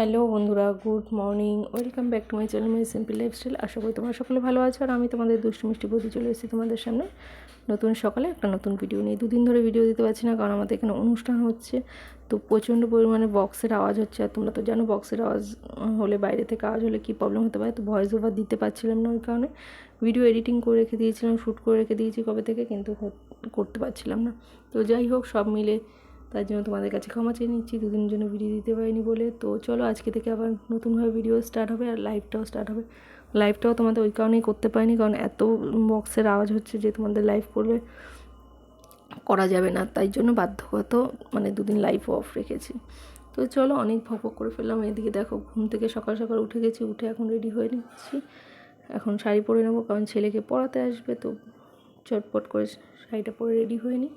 Hello বন্ধুরা, good morning. Welcome back to my channel, my simple lifestyle. আশা করি তোমরা সকলে ভালো আছো আর আমি তোমাদের দুষ্টু মিষ্টি বদি চলে এসেছি তোমাদের সামনে নতুন সকালে একটা নতুন ভিডিও নিয়ে। দুদিন ধরে ভিডিও দিতে পারছি না কারণ আমাদের এখানে অনুষ্ঠান হচ্ছে। তো প্রচণ্ড পরিমাণে বক্সের আওয়াজ হচ্ছে। আর তোমরা তো জানো বক্সের আওয়াজ হলে বাইরে থেকে আওয়াজ হলে কী প্রবলেম হতে পারে। তো ভয়েস ওভার দিতে পারছিলাম না ওই কারণে। ভিডিও এডিটিং করে রেখে দিয়েছিলাম শ্যুট করে রেখে দিয়েছি কবে থেকে, কিন্তু করতে পারছিলাম না। তো যাই হোক, সব মিলে তার জন্য তোমাদের কাছে ক্ষমা চেয়ে নিচ্ছি, দুদিনের জন্য ভিডিও দিতে পারিনি বলে। তো চলো আজকে থেকে আবার নতুনভাবে ভিডিও স্টার্ট হবে আর লাইভটাও স্টার্ট হবে। লাইভটাও তোমাদের ওই কারণেই করতে পারিনি, কারণ এত বক্সের আওয়াজ হচ্ছে যে তোমাদের লাইভ করলে করা যাবে না। তাই জন্য বাধ্যগত মানে দুদিন লাইভ অফ রেখেছি। তো চলো অনেক ভক করে ফেললাম। এদিকে দেখো ঘুম থেকে সকাল সকাল উঠে গেছি, উঠে এখন রেডি হয়ে নিচ্ছি। এখন শাড়ি পরে নেব, কারণ ছেলেকে পড়াতে আসবে, তো চটপট করে শাড়িটা পরে রেডি হয়ে নিই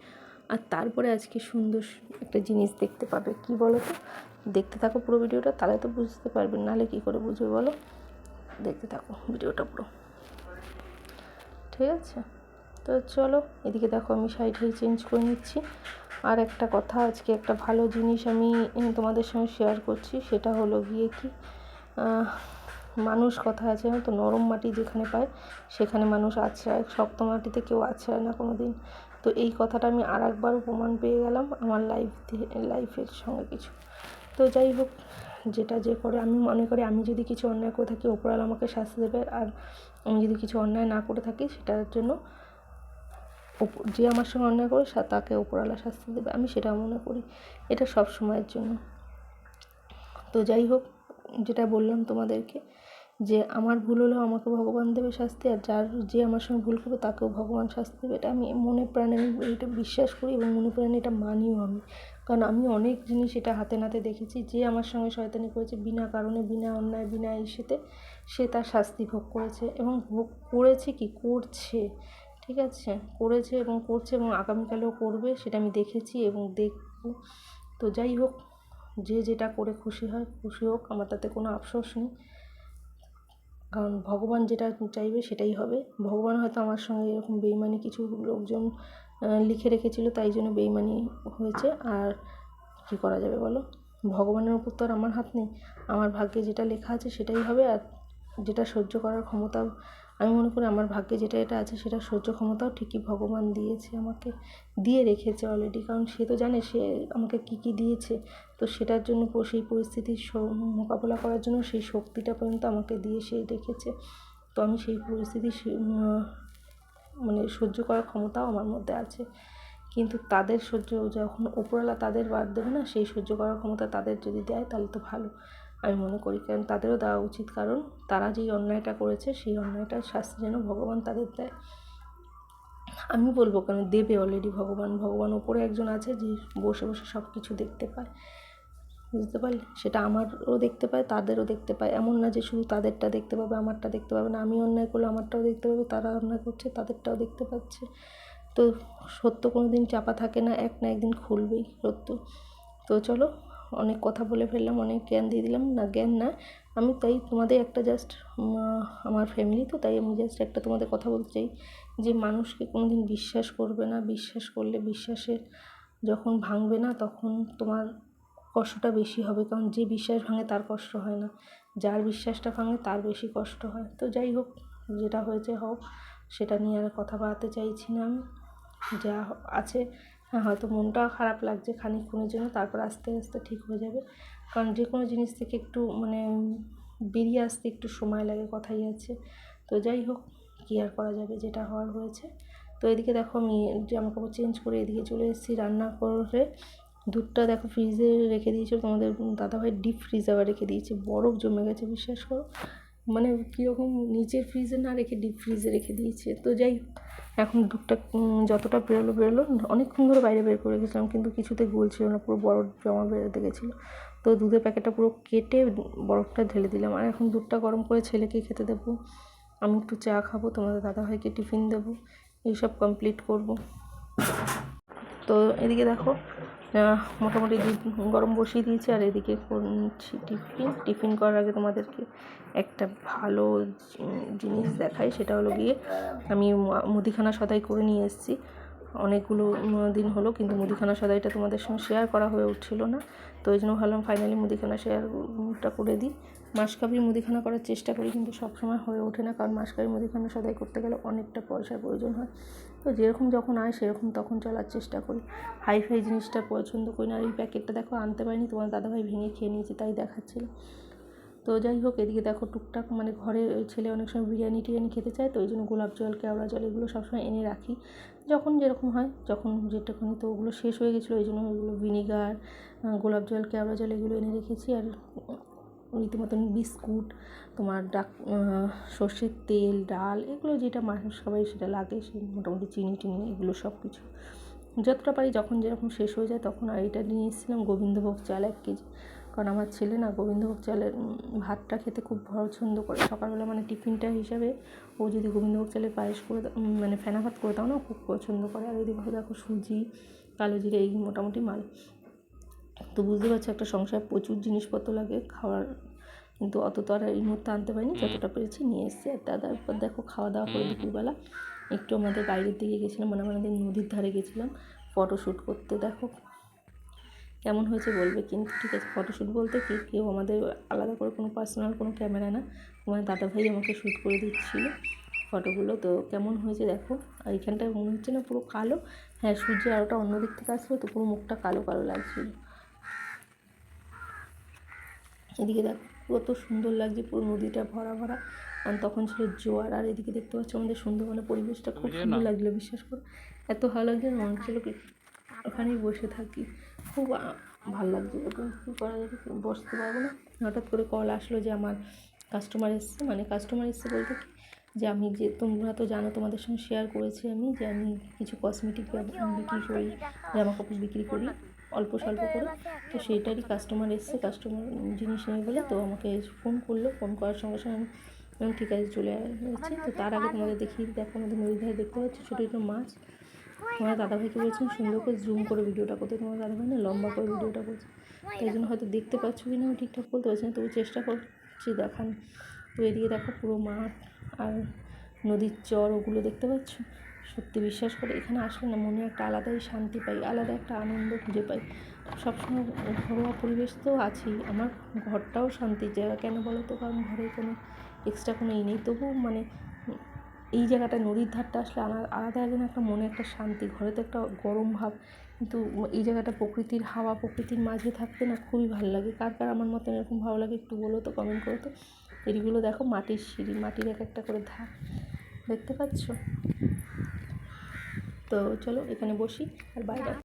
আর তারপরে আজকে সুন্দর একটা জিনিস দেখতে পাবে। কি বলো তো দেখতে থাকো পুরো ভিডিওটা, তাহলে তো বুঝতে পারবে, নাহলে কী করে বুঝবে বলো? দেখতে থাকো ভিডিওটা পুরো। ঠিক আছে? তো চলো, এদিকে দেখো আমি শাড়িটাই চেঞ্জ করে নিচ্ছি। আর একটা কথা, আজকে একটা ভালো জিনিস আমি তোমাদের সঙ্গে শেয়ার করছি, সেটা হলো গিয়ে কি মানুষ কথা আছে তো? নরম মাটি যেখানে পায়, সেখানে মানুষ আছড়ায় শক্ত মাটিতে কেউ আছড়ায় না কোনো দিন তো এই কথাটা আমি আর একবার প্রমাণ পেয়ে গেলাম আমার লাইফ লাইফের সঙ্গে কিছু। তো যাই হোক, যেটা যে করে, আমি মনে করি আমি যদি কিছু অন্যায় করে থাকি, ওপরওয়ালা আমাকে শাস্তি দেবে। আর আমি যদি কিছু অন্যায় না করে থাকি, সেটার জন্য যে আমার সঙ্গে অন্যায় করে তাকে ওপরওয়ালা শাস্তি দেবে। আমি সেটা মনে করি। এটা সব সময়ের জন্য। তো যাই হোক, যেটা বললাম তোমাদেরকে যে আমার ভুল হলেও আমাকে ভগবান দেবে শাস্তি, আর যার যে আমার সঙ্গে ভুল করবে তাকেও ভগবান শাস্তি দেবে। এটা আমি মনে প্রাণে আমি এটা বিশ্বাস করি এবং মনে প্রাণে এটা মানিও আমি। কারণ আমি অনেক জিনিস এটা হাতে নাতে দেখেছি, যে আমার সঙ্গে শয়তানি করেছে বিনা কারণে, বিনা অন্যায়, বিনা ইস্যুতে সে তার শাস্তি ভোগ করেছে এবং ভোগ করেছে কি? করছে। ঠিক আছে? করেছে এবং করছে এবং আগামীকালেও করবে, সেটা আমি দেখেছি এবং দেখব। তো যাই হোক, যে যেটা করে খুশি হয় খুশি হোক, আমার তাতে কোনো আফসোস নেই। কারণ ভগবান যেটা চাইবে সেটাই হবে। ভগবান হয়তো আমার সঙ্গে এরকম বেইমানি কিছু লোকজন লিখে রেখেছিল, তাই জন্য বেইমানি হয়েছে। আর কী করা যাবে বলো? ভগবানের উপর তো আর আমার হাত নেই। আমার ভাগ্যে যেটা লেখা আছে সেটাই হবে। আর যেটা সহ্য করার ক্ষমতা আমি মনে করি আমার ভাগ্যে যেটা এটা আছে, সেটা সহ্য ক্ষমতাও ঠিকই ভগবান দিয়েছে, আমাকে দিয়ে রেখেছে অলরেডি কারণ সে তো জানে সে আমাকে কী কী দিয়েছে। তো সেটার জন্য সেই পরিস্থিতির মোকাবেলা করার জন্য সেই শক্তিটা পর্যন্ত আমাকে দিয়ে সে রেখেছে। তো আমি সেই পরিস্থিতি মানে সহ্য করার ক্ষমতাও আমার মধ্যে আছে। কিন্তু তাদের সহ্য যখন ওপরওয়ালা তাদের বাদ দেবে না, সেই সহ্য করার ক্ষমতা তাদের যদি দেয়, তাহলে তো ভালো। আমি মনে করি কারণ তাদেরও দেওয়া উচিত। কারণ তারা যেই অন্যায়টা করেছে, সেই অন্যায়টার শাস্তি যেন ভগবান তাদের দেয়। আমি বলব কেন, দেবে অলরেডি ভগবান। ভগবান ওপরে একজন আছে যে বসে বসে সব কিছু দেখতে পায়। বুঝতে পারলে? সেটা আমারও দেখতে পায়, তাদেরও দেখতে পায়। এমন না যে শুধু তাদেরটা দেখতে পাবে, আমারটা দেখতে পাবে না। আমি অন্যায় করলে আমারটাও দেখতে পাবে, তারা অন্যায় করছে, তাদেরটাও দেখতে পাচ্ছে। তো সত্য কোনো দিন চাপা থাকে না, এক না একদিন খুলবেই সত্য। তো চলো অনেক কথা বলে ফেললাম, অনেক জ্ঞান দিয়ে দিলাম। না, জ্ঞান না, আমি তাই তোমাদের একটা জাস্ট আমার ফ্যামিলি তো, তাই আমি জাস্ট একটা তোমাদের কথা বলতে চাই যে মানুষকে কোনো দিন বিশ্বাস করবে না। বিশ্বাস করলে বিশ্বাসের যখন ভাঙবে না, তখন তোমার কষ্টটা বেশি হবে। কারণ যে বিশ্বাস ভাঙে, তার কষ্ট হয় না। যার বিশ্বাসটা ভাঙে, তার বেশি কষ্ট হয়। তো যাই হোক, যেটা হয়েছে হোক, সেটা নিয়ে আর কথা বাড়াতে চাইছি না আমি। যা আছে হয়তো মনটাও খারাপ লাগছে খানিকক্ষণের জন্য, তারপর আস্তে আস্তে ঠিক হয়ে যাবে। কারণ যে কোনো জিনিস থেকে একটু মানে বেরিয়ে আসতে একটু সময় লাগে, কথাই আছে। তো যাই হোক, কী আর করা যাবে, যেটা হওয়ার হয়েছে। তো এদিকে দেখো, আমি জামা কাপড় চেঞ্জ করে এদিকে চলে এসেছি রান্না করে দুধটা দেখো ফ্রিজে রেখে দিয়েছিল, তোমাদের দাদাভাই ডিপ ফ্রিজ আবার রেখে দিয়েছে। বরফ জমে গেছে, বিশ্বাস করো। মানে কীরকম নিচের ফ্রিজে না রেখে ডিপ ফ্রিজে রেখে দিয়েছে। তো যাই এখন দুধটা যতটা বেরোলো বেরোলো, অনেকক্ষণ ধরে বাইরে বের করে গেছিলাম কিন্তু কিছুতে গলছিল না, পুরো বরফ জমা বেরোতে গেছিল। তো দুধের প্যাকেটটা পুরো কেটে বরফটা ঢেলে দিলাম। আর এখন দুধটা গরম করে ছেলেকে খেতে দেবো। আমি একটু চা খাব, তোমাদের দাদাভাইকে টিফিন দেবো, এইসব কমপ্লিট করব। তো এদিকে দেখো মোটামুটি গরম বসিয়ে দিয়েছি আর এদিকে করছি টিফিন। টিফিন করার আগে তোমাদেরকে একটা ভালো জিনিস দেখাই। সেটা হলো গিয়ে আমি মুদিখানা সদাই করে নিয়ে এসেছি। অনেকগুলো দিন হলো, কিন্তু মুদিখানা সদাইটা তোমাদের সঙ্গে শেয়ার করা হয়ে উঠছিল না। তো ওই জন্য ভাবলাম ফাইনালি মুদিখানা শেয়ারটা করে দিই। মাসকাবি মুদিখানা করার চেষ্টা করি, কিন্তু সবসময় হয়ে ওঠে না। কারণ মাসকাবি মুদিখানা সদাই করতে গেলে অনেকটা পয়সার প্রয়োজন হয়। তো যেরকম যখন আয়, সেরকম তখন চলার চেষ্টা করি। হাই ফাই জিনিসটা পছন্দ করি না, আর এই প্যাকেটটা দেখো আনতে পারিনি, তোমার দাদাভাই ভেঙে খেয়ে নিয়েছে, তাই দেখাচ্ছিল। তো যাই হোক, এদিকে দেখো টুকটাক মানে ঘরে ছেলে অনেক সময় বিরিয়ানি টিরিয়ানি খেতে চায়, তো ওই জন্য গোলাপ জল, কেওড়া জল এগুলো সবসময় এনে রাখি। যখন যেরকম হয়, যখন যেটাখানি তো ওগুলো শেষ হয়ে গেছিল ওই জন্য ওইগুলো ভিনিগার গোলাপ জল, কেওড়া জল এগুলো এনে রেখেছি। আর রীতিমতন বিস্কুট, তোমার ডাক সর্ষের তেল, ডাল, এগুলো যেটা মানুষ সবাই সেটা লাগে সে মোটামুটি চিনি টিনি, এগুলো সব কিছু যতটা পারি যখন যেরকম শেষ হয়ে যায় তখন আর এটা নিয়ে এসেছিলাম গোবিন্দভোগ চাল এক কেজি। কারণ আমার ছেলে না গোবিন্দভোগ চালের ভাতটা খেতে খুব পছন্দ করে। সকালবেলা মানে টিফিনটা হিসাবে ও যদি গোবিন্দভোগ চালের পায়েস করে মানে ফেনা ভাত করে দাও না, খুব পছন্দ করে। আর এদিকে দেখো সুজি, কালো জিরে, এই মোটামুটি মাল। তো বুঝতে পারছ একটা সংসারে প্রচুর জিনিসপত্র লাগে খাওয়ার কিন্তু অত তো আর এই মুহূর্তে আনতে পারিনি যতটা পেরেছি নিয়ে এসেছি। আর তারপর দেখো খাওয়া দাওয়া করে দুপুরবেলা একটু আমাদের বাইরের দিকে গেছিলাম মানে আমাদের নদীর ধারে গেছিলাম ফটোশ্যুট করতে। দেখো কেমন হয়েছে বলবে কিন্তু ঠিক আছে ফটোশ্যুট বলতে কি কেউ আমাদের আলাদা করে কোনো পার্সোনাল কোনো ক্যামেরা না আমার দাদাভাই আমাকে শ্যুট করে দিচ্ছিল ফটোগুলো। তো কেমন হয়েছে দেখো আর এখানটায় মনে হচ্ছে না পুরো কালো হ্যাঁ সূর্যের আলোটা অন্য দিক থেকে আসলো তো পুরো মুখটা কালো কালো লাগছিল। এদিকে দেখো কত সুন্দর লাগছে পুরো নদীটা ভরা ভরা। আর তখন ছিল জোয়ার আর এদিকে দেখতে পাচ্ছ আমাদের সুন্দরবনের পরিবেশটা খুব সুন্দর লাগল বিশ্বাস করো। এত ভালো লাগছে মনে হচ্ছিল ওখানেই বসে থাকি। খুব ভালো লাগছিল কিন্তু কী করা যাবে বসতে পারব না। হঠাৎ করে কল আসলো যে আমার কাস্টমার এসছে মানে কাস্টমার এসছে বলতে কি যে আমি যে তোমরা তো জানো তোমাদের সঙ্গে শেয়ার করেছি আমি যে আমি কিছু কসমেটিক বিক্রি করি জামা কাপড় বিক্রি করি। অল্প স্বল্প করে তো সেইটারই কাস্টমার এসছে কাস্টমার জিনিস নেবে বলে তো আমাকে ফোন করল ফোন করার সঙ্গে সঙ্গে আমি ঠিক আছে চলে যাচ্ছি। তো তার আগে তোমাদের দেখি দেখো আমাদের নদীর ধারে দেখতে পাচ্ছি ছোটো ছোটো মাছ। তোমার দাদাভাইকে বলছেন সুন্দর করে জুম করে ভিডিওটা করতে। তোমার দাদাভাই না লম্বা করে ভিডিওটা করছে। তাই জন্য হয়তো দেখতে পাচ্ছ কি না আমি ঠিকঠাক বলতে পারছি না তবু চেষ্টা করছি দেখান তো এদিকে দেখো পুরো মাঠ আর নদীর চর ওগুলো দেখতে পাচ্ছ? সত্যি বিশ্বাস করে এখানে আসলে না, মনে একটা আলাদাই শান্তি পাই, আলাদা একটা আনন্দ খুঁজে পাই। সবসময় ঘরোয়া পরিবেশ তো আছেই, আমার ঘরটাও শান্তির জায়গা কেন বলো তো? কারণ ঘরে কোনো এক্সট্রা কোনো ই নেই। তবুও মানে এই জায়গাটা, নদীর ধারটা আসলে আলা- আলাদা যেন একটা মনে একটা শান্তি, ঘরে তো একটা গরম ভাব, কিন্তু এই জায়গাটা প্রকৃতির হাওয়া, প্রকৃতির মাঝে থাকতে না খুবই ভালো লাগে। কার কার আমার মতন এরকম ভালো লাগে একটু বলো তো কমেন্ট করো তো। এগুলো দেখো, মাটির সিঁড়ি, মাটির এক একটা করে ধাপ দেখতে পাচ্ছ? তো চলো এখানে বসি আর বাইরে